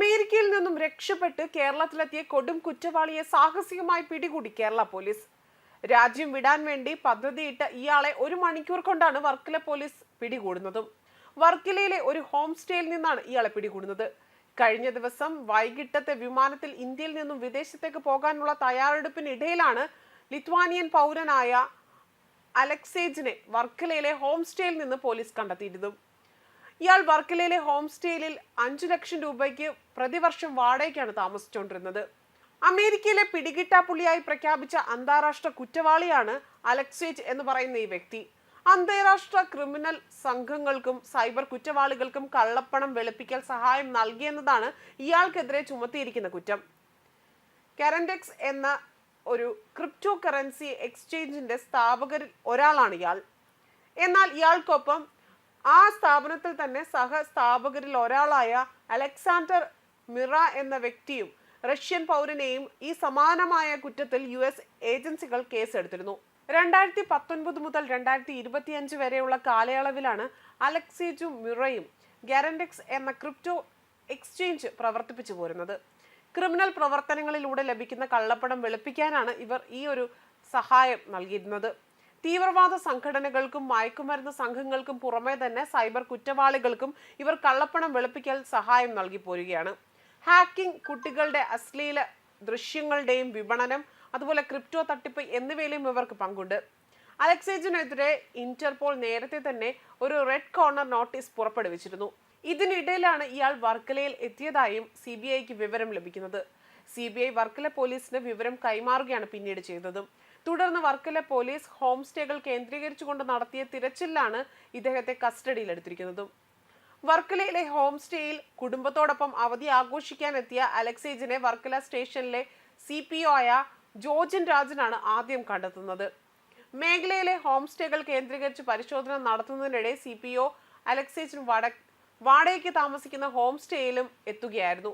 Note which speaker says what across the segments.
Speaker 1: അമേരിക്കയിൽ നിന്നും രക്ഷപ്പെട്ട് കേരളത്തിലെത്തിയ കൊടും കുറ്റവാളിയെ സാഹസികമായി പിടികൂടി കേരള പോലീസ്. രാജ്യം വിടാൻ വേണ്ടി പദ്ധതിയിട്ട ഇയാളെ ഒരു മണിക്കൂർ കൊണ്ടാണ് വർക്കല പോലീസ് പിടികൂടുന്നതും. വർക്കലയിലെ ഒരു ഹോം സ്റ്റേയിൽ നിന്നാണ് ഇയാളെ പിടികൂടുന്നത്. കഴിഞ്ഞ ദിവസം വൈകിട്ടത്തെ വിമാനത്തിൽ ഇന്ത്യയിൽ നിന്നും വിദേശത്തേക്ക് പോകാനുള്ള തയ്യാറെടുപ്പിനിടയിലാണ് ലിത്വാനിയൻ പൗരനായ അലക്സേജിനെ വർക്കലയിലെ ഹോം സ്റ്റേയിൽ നിന്ന് പോലീസ് കണ്ടെത്തിയിരുന്നതും. ഇയാൾ വർക്കലയിലെ ഹോം സ്റ്റേയിൽ അഞ്ചു ലക്ഷം രൂപയ്ക്ക് പ്രതിവർഷം വാടകയ്ക്കാണ് താമസിച്ചുകൊണ്ടിരുന്നത്. അമേരിക്കയിലെ പിടികിട്ടാപ്പുള്ളിയായി പ്രഖ്യാപിച്ച അന്താരാഷ്ട്ര കുറ്റവാളിയാണ് അലക്സേജ് എന്ന് പറയുന്ന ഈ വ്യക്തി. അന്താരാഷ്ട്ര ക്രിമിനൽ സംഘങ്ങൾക്കും സൈബർ കുറ്റവാളികൾക്കും കള്ളപ്പണം വെളുപ്പിക്കൽ സഹായം നൽകിയെന്നതാണ് ഇയാൾക്കെതിരെ ചുമത്തിയിരിക്കുന്ന കുറ്റം. കരൻഡെക്സ് എന്ന ഒരു ക്രിപ്റ്റോ കറൻസി എക്സ്ചേഞ്ചിന്റെ സ്ഥാപകരിൽ ഒരാളാണ് ഇയാൾ. എന്നാൽ ഇയാൾക്കൊപ്പം ആ സ്ഥാപനത്തിൽ തന്നെ സഹസ്ഥാപകരിൽ ഒരാളായ അലക്സാണ്ടർ മിറ എന്ന വ്യക്തിയും റഷ്യൻ പൗരനെയും ഈ സമാനമായ കുറ്റത്തിൽ യു എസ് ഏജൻസികൾ കേസെടുത്തിരുന്നു. രണ്ടായിരത്തി പത്തൊൻപത് മുതൽ രണ്ടായിരത്തി ഇരുപത്തിയഞ്ച് വരെയുള്ള കാലയളവിലാണ് അലക്സേജും മിറയും ഗ്യാരൻഡെക്സ് എന്ന ക്രിപ്റ്റോ എക്സ്ചേഞ്ച് പ്രവർത്തിപ്പിച്ചു പോരുന്നത്. ക്രിമിനൽ പ്രവർത്തനങ്ങളിലൂടെ ലഭിക്കുന്ന കള്ളപ്പണം വെളുപ്പിക്കാനാണ് ഇവർ ഈ ഒരു സഹായം നൽകിയിരുന്നത്. തീവ്രവാദ സംഘടനകൾക്കും മയക്കുമരുന്ന് സംഘങ്ങൾക്കും പുറമെ തന്നെ സൈബർ കുറ്റവാളികൾക്കും ഇവർ കള്ളപ്പണം വെളുപ്പിക്കൽ സഹായം നൽകി പോരുകയാണ്. ഹാക്കിംഗ് കുട്ടികളുടെ അശ്ലീല ദൃശ്യങ്ങളുടെയും വിപണനം അതുപോലെ ക്രിപ്റ്റോ തട്ടിപ്പ് എന്നിവയിലും ഇവർക്ക് പങ്കുണ്ട്. അലക്സേജിനെതിരെ ഇന്റർപോൾ നേരത്തെ തന്നെ ഒരു റെഡ് കോർണർ നോട്ടീസ് പുറപ്പെടുവിച്ചിരുന്നു. ഇതിനിടയിലാണ് ഇയാൾ വർക്കലയിൽ എത്തിയതായും സി ബി ഐക്ക് വിവരം ലഭിക്കുന്നത്. സി ബി ഐ വർക്കല പോലീസിന് വിവരം കൈമാറുകയാണ് പിന്നീട് ചെയ്തതും. തുടർന്ന് വർക്കല പോലീസ് ഹോം സ്റ്റേകൾ കേന്ദ്രീകരിച്ചുകൊണ്ട് നടത്തിയ തിരച്ചിലാണ് ഇദ്ദേഹത്തെ കസ്റ്റഡിയിലെടുത്തിരിക്കുന്നത്. വർക്കലയിലെ ഹോം സ്റ്റേയിൽ കുടുംബത്തോടൊപ്പം അവധി ആഘോഷിക്കാൻ എത്തിയ അലക്സേജിനെ വർക്കല സ്റ്റേഷനിലെ സി പി ഒ ആയ ജോർജൻ രാജനാണ് ആദ്യം കണ്ടെത്തുന്നത്. മേഖലയിലെ ഹോം സ്റ്റേകൾ കേന്ദ്രീകരിച്ച് പരിശോധന നടത്തുന്നതിനിടെ സി പി ഒ അലക്സേജിന് വട വാടകയ്ക്ക് താമസിക്കുന്ന ഹോം സ്റ്റേയിലും എത്തുകയായിരുന്നു.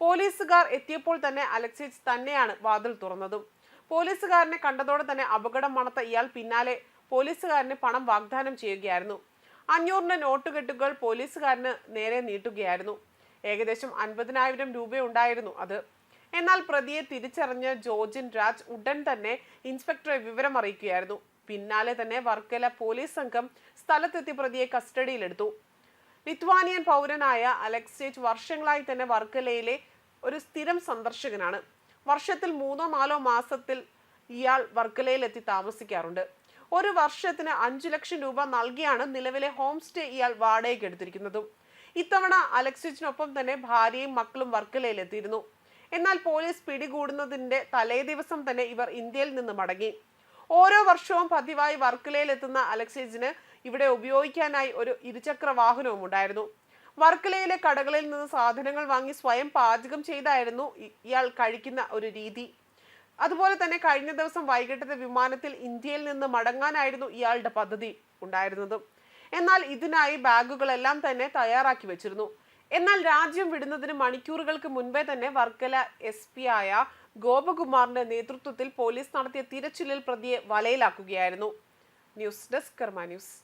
Speaker 1: പോലീസുകാർ എത്തിയപ്പോൾ തന്നെ അലക്സേജ് തന്നെയാണ് വാതിൽ തുറന്നതും. പോലീസുകാരനെ കണ്ടതോടെ തന്നെ അപകടം മണത്ത ഇയാൾ പിന്നാലെ പോലീസുകാരന് പണം വാഗ്ദാനം ചെയ്യുകയായിരുന്നു. അഞ്ഞൂറിന്റെ നോട്ടുകെട്ടുകൾ പോലീസുകാരന് നേരെ നീട്ടുകയായിരുന്നു. ഏകദേശം അൻപതിനായിരം രൂപയുണ്ടായിരുന്നു അത്. എന്നാൽ പ്രതിയെ തിരിച്ചറിഞ്ഞ ജോർജിൻ രാജ് ഉടൻ തന്നെ ഇൻസ്പെക്ടറെ വിവരം അറിയിക്കുകയായിരുന്നു. പിന്നാലെ തന്നെ വർക്കല പോലീസ് സംഘം സ്ഥലത്തെത്തി പ്രതിയെ കസ്റ്റഡിയിലെടുത്തു. ലിത്വാനിയൻ പൗരനായ അലക്സേജ് വർഷങ്ങളായി തന്നെ വർക്കലയിലെ ഒരു സ്ഥിരം സന്ദർശകനാണ്. വർഷത്തിൽ മൂന്നോ നാലോ മാസത്തിൽ ഇയാൾ വർക്കലയിലെത്തി താമസിക്കാറുണ്ട്. ഒരു വർഷത്തിന് അഞ്ചു ലക്ഷം രൂപ നൽകിയാണ് നിലവിലെ ഹോം സ്റ്റേ ഇയാൾ വാടകയ്ക്ക് എടുത്തിരിക്കുന്നതും. ഇത്തവണ അലക്സിച്ചിനൊപ്പം തന്നെ ഭാര്യയും മക്കളും വർക്കലയിലെത്തിയിരുന്നു. എന്നാൽ പോലീസ് പിടികൂടുന്നതിന്റെ തലേ ദിവസം തന്നെ ഇവർ ഇന്ത്യയിൽ നിന്ന് മടങ്ങി. ഓരോ വർഷവും പതിവായി വർക്കലയിലെത്തുന്ന അലക്സിജിന് ഇവിടെ ഉപയോഗിക്കാനായി ഒരു ഇരുചക്ര വാഹനവും ഉണ്ടായിരുന്നു. വർക്കലയിലെ കടകളിൽ നിന്ന് സാധനങ്ങൾ വാങ്ങി സ്വയം പാചകം ചെയ്തായിരുന്നു ഇയാൾ കഴിക്കുന്ന ഒരു രീതി. അതുപോലെ തന്നെ കഴിഞ്ഞ ദിവസം വൈകിട്ടത്തെ വിമാനത്തിൽ ഇന്ത്യയിൽ നിന്ന് മടങ്ങാനായിരുന്നു ഇയാളുടെ പദ്ധതി ഉണ്ടായിരുന്നത്. എന്നാൽ ഇതിനായി ബാഗുകളെല്ലാം തന്നെ തയ്യാറാക്കി വെച്ചിരുന്നു. എന്നാൽ രാജ്യം വിടുന്നതിന് മണിക്കൂറുകൾക്ക് മുൻപേ തന്നെ വർക്കല എസ് പി ആയ ഗോപകുമാറിന്റെ നേതൃത്വത്തിൽ പോലീസ് നടത്തിയ തിരച്ചിലിൽ പ്രതിയെ വലയിലാക്കുകയായിരുന്നു. News desk Karma news.